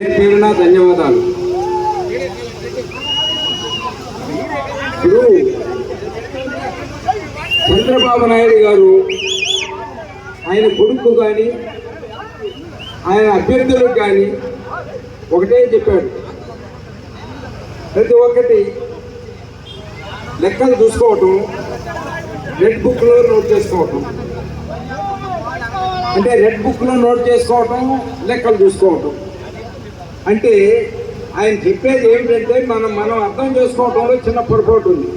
పేరున ధన్యవాదాలు. చంద్రబాబు నాయుడు గారు ఆయన కొడుకు కానీ ఆయన అభ్యర్థులకు కానీ ఒకటే చెప్పాడు. ప్రతి ఒక్కటి లెక్కలు చూసుకోవటం రెడ్ బుక్లో నోట్ చేసుకోవటం. అంటే రెడ్ బుక్లో నోట్ చేసుకోవటం లెక్కలు చూసుకోవటం. అంటే ఆయన చెప్పేది ఏమిటంటే మనం మనం అర్థం చేసుకోవటంలో చిన్న పొరపాటు ఉంది.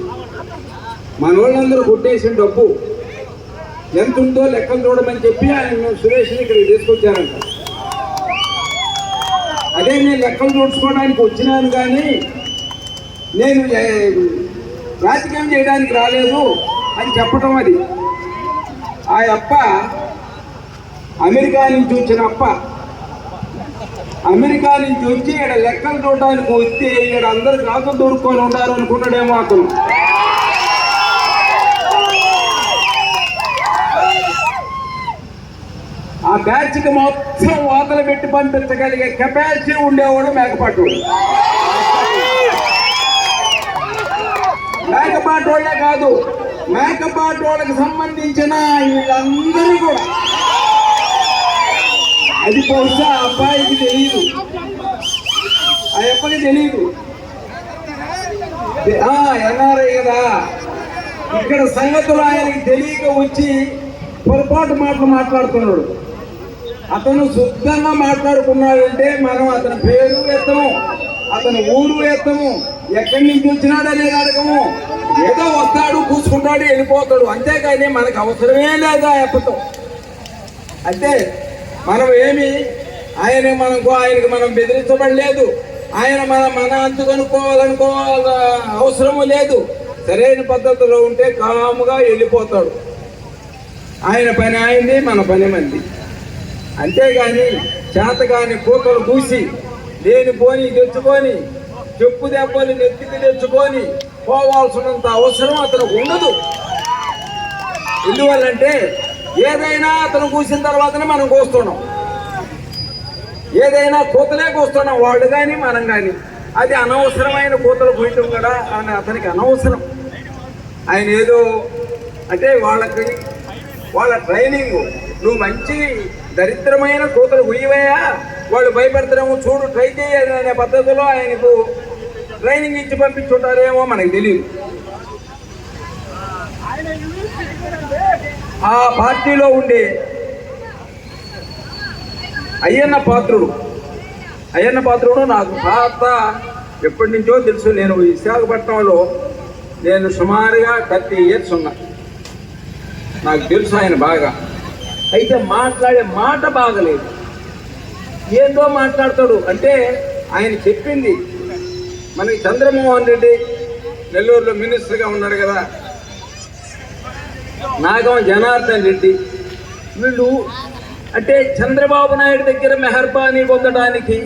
మన వాళ్ళందరూ కొట్టేసిన డబ్బు ఎంత ఉందో లెక్కలు చూడమని చెప్పి ఆయన సురేష్ని ఇక్కడికి తీసుకొచ్చారంట. అదే నేను లెక్కలు చూసుకోవడానికి వచ్చినాను కానీ నేను రాజకీయం చేయడానికి రాలేదు అని చెప్పటం అది. ఆ అప్ప అమెరికా నుంచి వచ్చిన అప్ప అమెరికా నుంచి వచ్చి ఇక్కడ లెక్కలు చూడడానికి వస్తే ఇక్కడ అందరు కాక దొరుకుకొని ఉండారు అనుకున్నాడేమో అతను. ఆ బ్యాచ్కి మొత్తం వాతలు పెట్టి పంపించగలిగే కెపాసిటీ ఉండేవాడు మేకపాటోడు మేకపాటోళ్ళే కాదు మేకపాటోళ్ళకి సంబంధించిన వీళ్ళందరూ కూడా. అది బహుశా ఆ అబ్బాయికి తెలియదు ఆ అప్పకి తెలియదు ఎన్ఆర్ఐ కదా. ఇక్కడ సంగతులు ఆయనకి తెలియక వచ్చి పొరపాటు మాటలు మాట్లాడుతున్నాడు. అతను శుద్ధంగా మాట్లాడుకున్నాడంటే మనం అతని పేరు ఎత్తము అతని ఊరు ఎత్తము ఎక్కడి నుంచి వచ్చినాడనే అడగము. ఏదో వస్తాడు కూర్చుకుంటాడు వెళ్ళిపోతాడు. అంతేకాని మనకు అవసరమే లేదు ఆ ఎప్పతో అంటే మనం ఏమి? ఆయన మనకు ఆయనకు మనం బెదిరించబడలేదు. ఆయన మన మన అంతుకనుకోవాలనుకో అవసరము లేదు. సరైన పద్ధతిలో ఉంటే కాముగా వెళ్ళిపోతాడు. ఆయన పని ఆయనది మన పని మంది. అంతేగాని చేతగాని కూతలు కూసి లేని పోని తెచ్చుకొని చెప్పు దెబ్బలు నెత్తికి తెచ్చుకొని పోవాల్సినంత అవసరం అతనికి ఉండదు. ఎందువల్లంటే ఏదైనా అతను కూసిన తర్వాతనే మనం కోస్తున్నాం. ఏదైనా కోతలే కోస్తున్నాం వాళ్ళు కానీ మనం కానీ అది అనవసరమైన కోతలు కూయటం కూడా అని అతనికి అనవసరం. ఆయన ఏదో అంటే వాళ్ళకి వాళ్ళ ట్రైనింగ్ నువ్వు మంచి దరిద్రమైన కోతలు కుయ్యవయ్యా వాళ్ళు భయపెడతారేమో చూడు ట్రై చేయాలి అనే పద్ధతిలో ఆయనకు ట్రైనింగ్ ఇచ్చి పంపించుంటారేమో మనకు తెలియదు ఆ పార్టీలో ఉండే అయ్యన్న పాత్రుడు. అయ్యన్న పాత్రుడు నాకు పాత ఎప్పటి నుంచో తెలుసు. నేను విశాఖపట్నంలో నేను సుమారుగా థర్టీ ఇయర్స్ ఉన్నా. నాకు తెలుసు ఆయన బాగా. అయితే మాట్లాడే మాట బాగలేదు. ఏందో మాట్లాడతాడు అంటే ఆయన చెప్పింది. మనకి చంద్రమోహన్ రెడ్డి నెల్లూరులో మినిస్టర్గా ఉన్నాడు కదా. నాగం జనార్దన్ రెడ్డి. వీళ్ళు అంటే చంద్రబాబు నాయుడు దగ్గర మెహర్బానీ పొందడానికి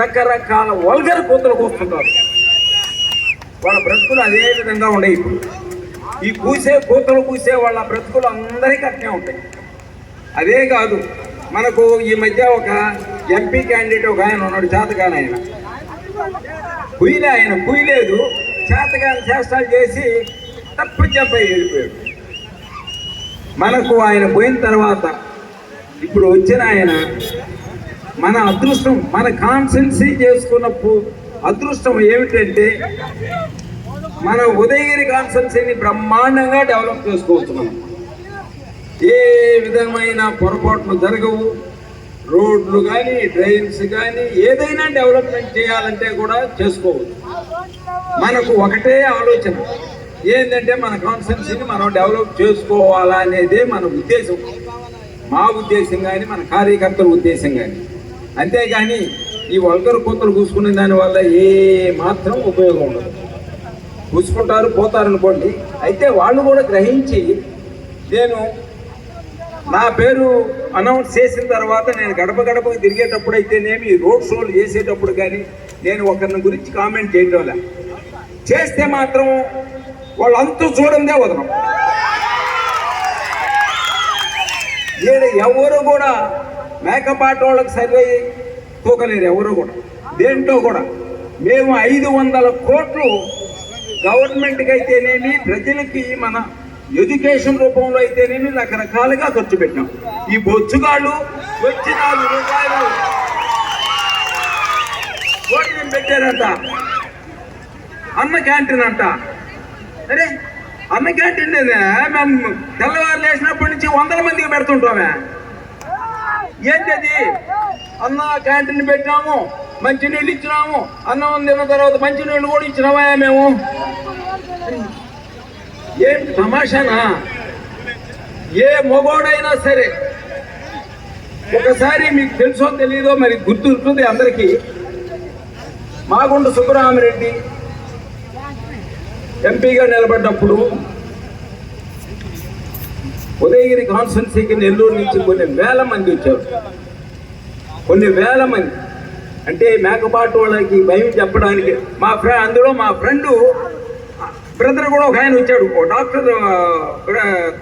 రకరకాల వల్గర్ కూతులకు వస్తుంటారు వాళ్ళ బ్రతుకులు అదే విధంగా ఉన్నాయి ఇప్పుడు. ఈ కూసే కూతులు కూసే వాళ్ళ బ్రతుకులు అందరికీ అట్నే ఉంటాయి. అదే కాదు మనకు ఈ మధ్య ఒక ఎంపీ క్యాండిడేట్ ఒక ఆయన ఉన్నాడు చేతగాని ఆయన. కుయిలే ఆయన కుయిలేదు చేతగాని చేష్టాలు చేసి తప్పు చెప్పి వెళ్ళిపోయాడు మనకు ఆయన పోయిన తర్వాత ఇప్పుడు వచ్చిన ఆయన మన అదృష్టం మన కాన్సెన్సీ చేసుకున్న అదృష్టం ఏమిటంటే మన ఉదయగిరి కాన్సెన్సీని బ్రహ్మాండంగా డెవలప్ చేసుకోవచ్చు ఏ విధమైన పొరపాట్లు జరగవు. రోడ్లు కానీ డ్రైన్స్ కానీ ఏదైనా డెవలప్మెంట్ చేయాలంటే కూడా చేసుకోవచ్చు. మనకు ఒకటే ఆలోచన. ఏంటంటే మన కాన్సెన్సీని మనం డెవలప్ చేసుకోవాలా అనేది మన ఉద్దేశం. మా ఉద్దేశం కానీ మన కార్యకర్తల ఉద్దేశం కానీ అంతేగాని ఈ వల్గరు కూతురు కూసుకునే దానివల్ల ఏ మాత్రం ఉపయోగం ఉండదు. కూసుకుంటారు పోతారు అనుకోండి అయితే వాళ్ళు కూడా గ్రహించి నేను నా పేరు అనౌన్స్ చేసిన తర్వాత నేను గడప గడపకు తిరిగేటప్పుడు అయితేనేమి రోడ్ షోలు చేసేటప్పుడు కానీ నేను ఒకరిని గురించి కామెంట్ చేయడం చేస్తే మాత్రం వాళ్ళంతా చూడందే వదనం. ఈడ ఎవరు కూడా మేకపాట వాళ్ళకి సర్వే తూకలేరు ఎవరు కూడా. దేంట్లో కూడా. మేము ఐదు వందల కోట్లు గవర్నమెంట్కి అయితేనేమి ప్రజలకి మన ఎడ్యుకేషన్ రూపంలో అయితేనేమి రకరకాలుగా ఖర్చు పెట్టాం ఈ బొచ్చుగాళ్ళు వచ్చి నాలుగు రూపాయలు భోజనం పెట్టారంట. అన్న క్యాంటీన్ అంట. అరే అన్న క్యాంటీన్ లేదా? మేము తెల్లవారు లేచినప్పటి నుంచి వందల మందికి పెడుతుంటామే. ఏంటి అది అన్న క్యాంటీన్ పెట్టినాము మంచి నీళ్ళు ఇచ్చినాము. అన్నం తిన్న తర్వాత మంచి నీళ్ళు కూడా ఇచ్చినామా మేము? ఏంటి తమాషానా? ఏ మొగోడైనా సరే ఒకసారి మీకు తెలుసో తెలీదో మరి గుర్తుంటుంది అందరికీ. మాగుండు సుబ్బరామిరెడ్డి ఎంపీగా నిలబడ్డప్పుడు ఉదయగిరి కాన్స్టిట్యున్సీకి నెల్లూరు నుంచి కొన్ని వేల మంది వచ్చారు. కొన్ని వేల మంది. అంటే మేకపాటు వాళ్ళకి భయం చెప్పడానికి మా ఫ్రె అందులో మా ఫ్రెండ్ బ్రదర్ కూడా ఒక ఆయన వచ్చాడు డాక్టర్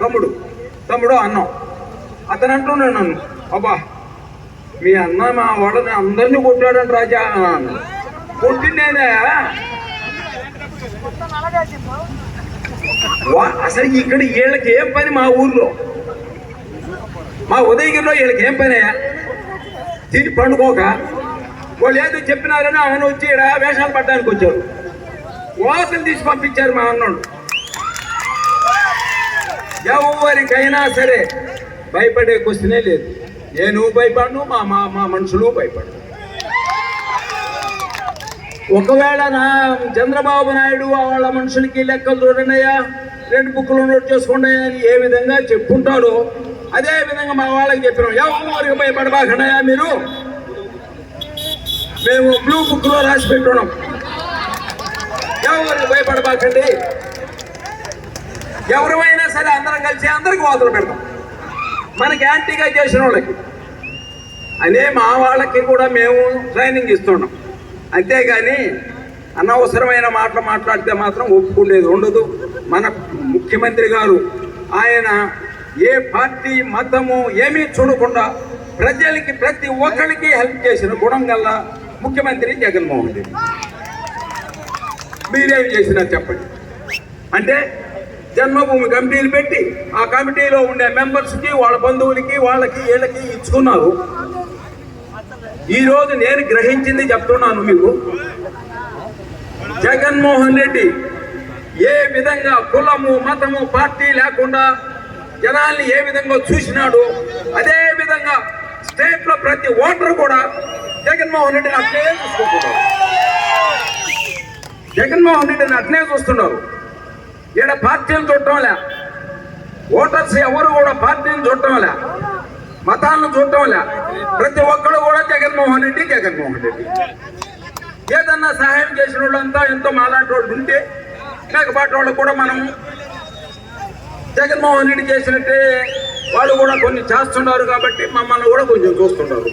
తమ్ముడు. తమ్ముడు అన్నం. అతను అంటున్నాడు నన్ను అబ్బా మీ అన్న మా వాళ్ళని అందరినీ కొట్టాడంట రాజా అన్నాను. కొట్టిండేదా. అసలు ఇక్కడ వీళ్ళకి ఏం పని మా ఊర్లో? మా ఉదయగిరిలో వీళ్ళకి ఏం పని? తిని పండుకోక. వాళ్ళు ఏదో చెప్పినారని ఆయన వచ్చి ఈడ వేషాలు పట్టడానికి వచ్చారు. వాసన తీసి పంపించారు మా అన్నోడు ఎవరికైనా సరే భయపడే క్వశ్చనే లేదు. నేను భయపడను మా మా మా మనుషులు భయపడను ఒకవేళ నా చంద్రబాబు నాయుడు వాళ్ళ మనుషులకి లెక్కలు చూడండి అయ్యా రెండు బుక్కులు నోట్ చేసుకోండి అని ఏ విధంగా చెప్పుంటాడో అదే విధంగా మా వాళ్ళకి చెప్పినాం. ఎవరికి భయపడబాకండియా మీరు. మేము బ్లూ బుక్లో రాసి పెట్టున్నాం. ఎవరికి భయపడబాకండి ఎవరైనా సరే అందరం కలిసి అందరికి వాతలు పెడతాం. మనకి యాంటీగా చేసిన వాళ్ళకి. అనే మా వాళ్ళకి కూడా మేము ట్రైనింగ్ ఇస్తున్నాం. అంతేగాని అనవసరమైన మాటలు మాట్లాడితే మాత్రం ఒప్పుకునేది ఉండదు. మన ముఖ్యమంత్రి గారు ఆయన ఏ పార్టీ మతము ఏమీ చూడకుండా ప్రజలకి ప్రతి ఒక్కరికి హెల్ప్ చేసిన గుణం గల ముఖ్యమంత్రి జగన్మోహన్ రెడ్డి. మీరేం చేసినా చెప్పండి. అంటే జన్మభూమి కమిటీలు పెట్టి ఆ కమిటీలో ఉండే మెంబర్స్కి వాళ్ళ బంధువులకి వాళ్ళకి వీళ్ళకి ఇచ్చుకున్నారు. ఈరోజు నేను గ్రహించింది చెప్తున్నాను మీకు. జగన్మోహన్ రెడ్డి ఏ విధంగా కులము మతము పార్టీ లేకుండా జనాల్ని ఏ విధంగా చూసినాడు అదే విధంగా స్టేట్లో ప్రతి ఓటర్ కూడా జగన్మోహన్ రెడ్డిని అట్లే చూసుకుంటున్నారు. జగన్మోహన్ రెడ్డిని అట్లే చూస్తున్నారు. ఈడ పార్టీలు చూడటంలే ఓటర్స్ ఎవరు కూడా పార్టీని చూడటంలే మతాలను చూడటంలే ప్రతి ఒక్కరు కూడా జగన్మోహన్ రెడ్డి జగన్మోహన్ రెడ్డి. ఏదన్నా సహాయం చేసిన వాళ్ళంతా ఎంతో మాలాంటి వాళ్ళు ఉంటే మేకపాటి వాళ్ళు కూడా మనం జగన్మోహన్ రెడ్డి చేసినట్టే వాళ్ళు కూడా కొన్ని చేస్తున్నారు కాబట్టి మమ్మల్ని కూడా కొంచెం చూస్తున్నారు.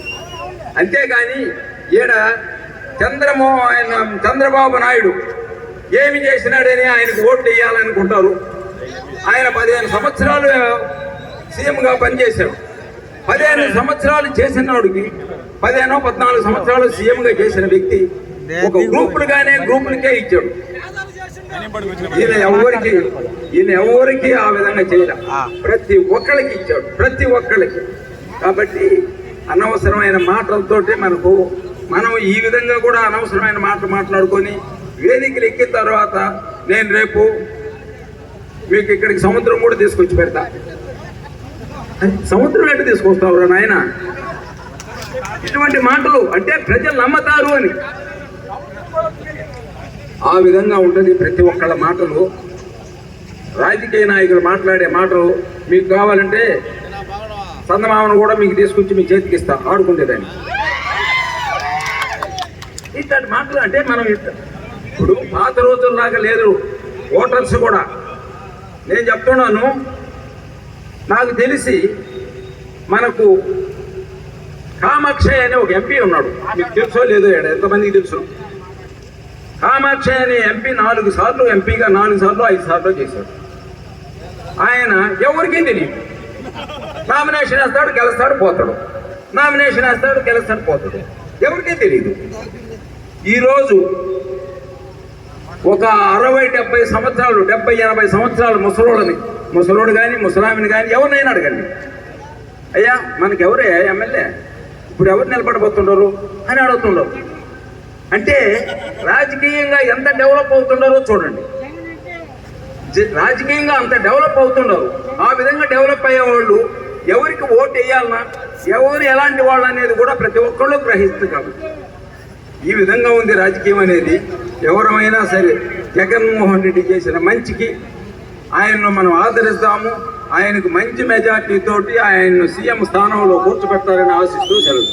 అంతేగాని ఈడ చంద్రమోహన్ చంద్రబాబు నాయుడు ఏమి చేసినాడని ఆయనకు ఓట్లు వేయాలనుకుంటారు. ఆయన పదిహేను సంవత్సరాలు సీఎంగా పనిచేశాడు. పదిహేను సంవత్సరాలు చేసిన వాడికి పదిహేను పద్నాలుగు సంవత్సరాలు సీఎంగా చేసిన వ్యక్తి ఒక గ్రూపులుగానే గ్రూపులకే ఇచ్చాడు. ఈయన ఎవరికి ఈయన ఎవరికి ఆ విధంగా చేయలే. ప్రతి ఒక్కరికి ఇచ్చాడు. ప్రతి ఒక్కరికి కాబట్టి అనవసరమైన మాటలతోటి మనకు మనం ఈ విధంగా కూడా అనవసరమైన మాటలు మాట్లాడుకొని వేదికలు ఎక్కిన తర్వాత నేను రేపు మీకు ఇక్కడికి సముద్రం కూడా తీసుకొచ్చి పెడతా. సముద్రం ఎట్టు తీసుకొస్తావురా నాయన. ఇటువంటి మాటలు అంటే ప్రజలు నమ్మతారు అని. ఆ విధంగా ఉంటుంది ప్రతి ఒక్కళ్ళ మాటలు. రాజకీయ నాయకులు మాట్లాడే మాటలు మీకు కావాలంటే చందమామను కూడా మీకు తీసుకొచ్చి మీ చేతికి ఇస్తా. ఆడుకునేదాన్ని ఇట్లాంటి మాటలు అంటే మనం ఇప్పుడు పాత రోజుల్లాగా లేదు. ఓటర్స్ కూడా. నేను చెప్తున్నాను నాకు తెలిసి మనకు కామాక్షయ్య అనే ఒక ఎంపీ ఉన్నాడు. మీకు తెలుసో లేదో ఈడ ఎంతమందికి తెలుసు? కామాక్షయ్య అనే ఎంపీ నాలుగు సార్లు ఎంపీగా నాలుగు సార్లు ఐదు సార్లు చేశాడు. ఆయన ఎవరికీ తెలియదు. నామినేషన్ వేస్తాడు గెలుస్తాడు పోతాడు. నామినేషన్ వేస్తాడు గెలుస్తాడు పోతాడు. ఎవరికీ తెలియదు. ఈరోజు ఒక అరవై డెబ్బై సంవత్సరాలు డెబ్బై ఎనభై సంవత్సరాలు ముసలోళ్ళని ముసలోడు కానీ ముసలామిని కానీ ఎవరినైనా అడగండి. అయ్యా మనకి ఎవరే ఎమ్మెల్యే. ఇప్పుడు ఎవరు నిలబడబోతుండరు అని అడుగుతుండరు. అంటే రాజకీయంగా ఎంత డెవలప్ అవుతుండారో చూడండి. జ- రాజకీయంగా అంత డెవలప్ అవుతుండరు. ఆ విధంగా డెవలప్ అయ్యేవాళ్ళు ఎవరికి ఓటు వేయాలన్నా ఎవరు ఎలాంటి వాళ్ళు అనేది కూడా ప్రతి ఒక్కళ్ళు గ్రహిస్తుంది కాబట్టి. ఈ విధంగా ఉంది రాజకీయం అనేది. ఎవరమైనా సరే జగన్మోహన్ రెడ్డి చేసిన మంచికి ఆయన్ను మనం ఆదరిస్తాము. ఆయనకు మంచి మెజార్టీ తోటి ఆయన్ను సీఎం స్థానంలో కూర్చోబెడతారని ఆశిస్తూ సెలవు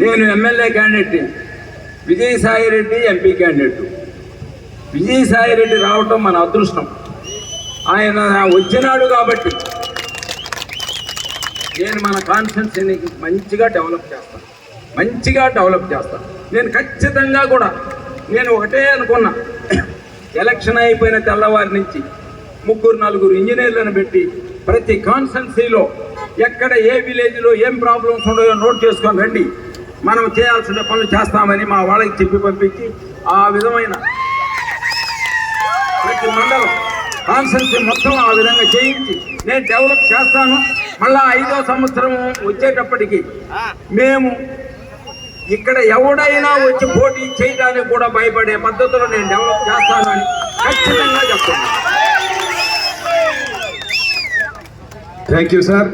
నేను MLA candidate Vijayasai Reddy MP candidate Vijayasai Reddy రావటం మన అదృష్టం. ఆయన వచ్చినాడు కాబట్టి నేను మన కాన్ఫిడెన్స్ని మంచిగా డెవలప్ చేస్తాను. మంచిగా డెవలప్ చేస్తాను. నేను ఖచ్చితంగా కూడా నేను ఒకటే అనుకున్నా. ఎలక్షన్ అయిపోయిన తెల్లవారి నుంచి ముగ్గురు నలుగురు ఇంజనీర్లను పెట్టి ప్రతి కాన్స్టెన్సీలో ఎక్కడ ఏ విలేజ్లో ఏం ప్రాబ్లమ్స్ ఉన్నాయో నోట్ చేసుకొని రండి. మనం చేయాల్సిన పనులు చేస్తామని మా వాళ్ళకి చెప్పి పంపించి ఆ విధమైన ప్రతి మండలం కాన్సెన్సీ మొత్తం ఆ విధంగా చేయించి నేను డెవలప్ చేస్తాను. మళ్ళా ఐదో సంవత్సరం వచ్చేటప్పటికి మేము ఇక్కడ ఎవడైనా వచ్చి పోటీ చేయడానికి కూడా భయపడే పద్ధతిలో నేను డెవలప్ చేస్తాను అని ఖచ్చితంగా చెప్తున్నాను. Thank you sir